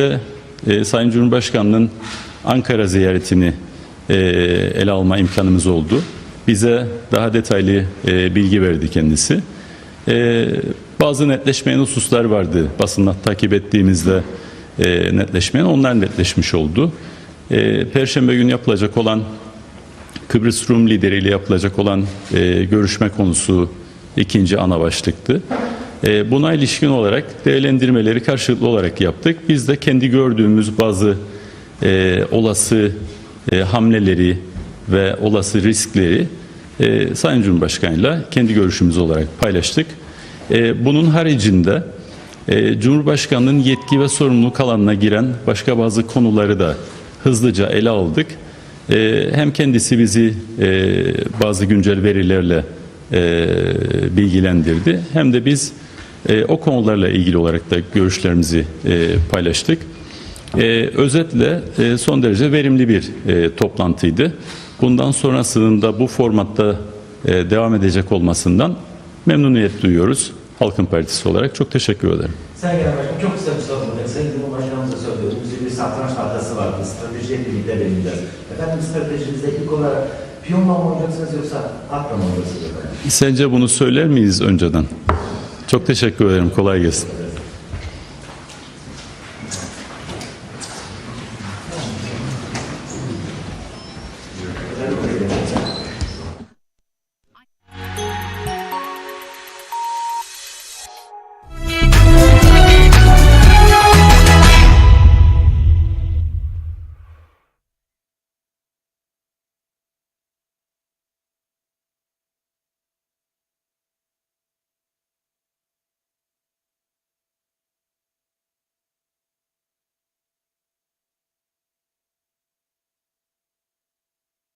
birlikte e, Sayın Cumhurbaşkanı'nın Ankara ziyaretini e, ele alma imkanımız oldu. Bize daha detaylı e, bilgi verdi kendisi. E, bazı netleşmeyen hususlar vardı basında takip ettiğimizde e, netleşmeyen onlar netleşmiş oldu. E, Perşembe günü yapılacak olan Kıbrıs Rum lideriyle yapılacak olan e, görüşme konusu ikinci ana başlıktı. E, buna ilişkin olarak değerlendirmeleri karşılıklı olarak yaptık. Biz de kendi gördüğümüz bazı e, olası e, hamleleri ve olası riskleri e, Sayın Cumhurbaşkanı'yla kendi görüşümüz olarak paylaştık. E, bunun haricinde Cumhurbaşkanı'nın yetki ve sorumluluk alanına giren başka bazı konuları da hızlıca ele aldık. Hem kendisi bizi bazı güncel verilerle bilgilendirdi hem de biz e, o konularla ilgili olarak da görüşlerimizi e, paylaştık. E, özetle e, son derece verimli bir e, toplantıydı. Bundan sonrasında bu formatta e, devam edecek olmasından memnuniyet duyuyoruz. Halkın Partisi olarak çok teşekkür ederim. Sayın Genel Başkanım çok kısa bir soru olacak. Sayın Cumhurbaşkanımıza söylüyoruz. Bizim bir satranç tahtası vardı. Strateji birlikte belirleyeceğiz. Efendim stratejinizde ilk olarak piyonla mı olacaksınız yoksa atla mı efendim? Sence bunu söyler miyiz önceden? Çok teşekkür ederim. Kolay gelsin.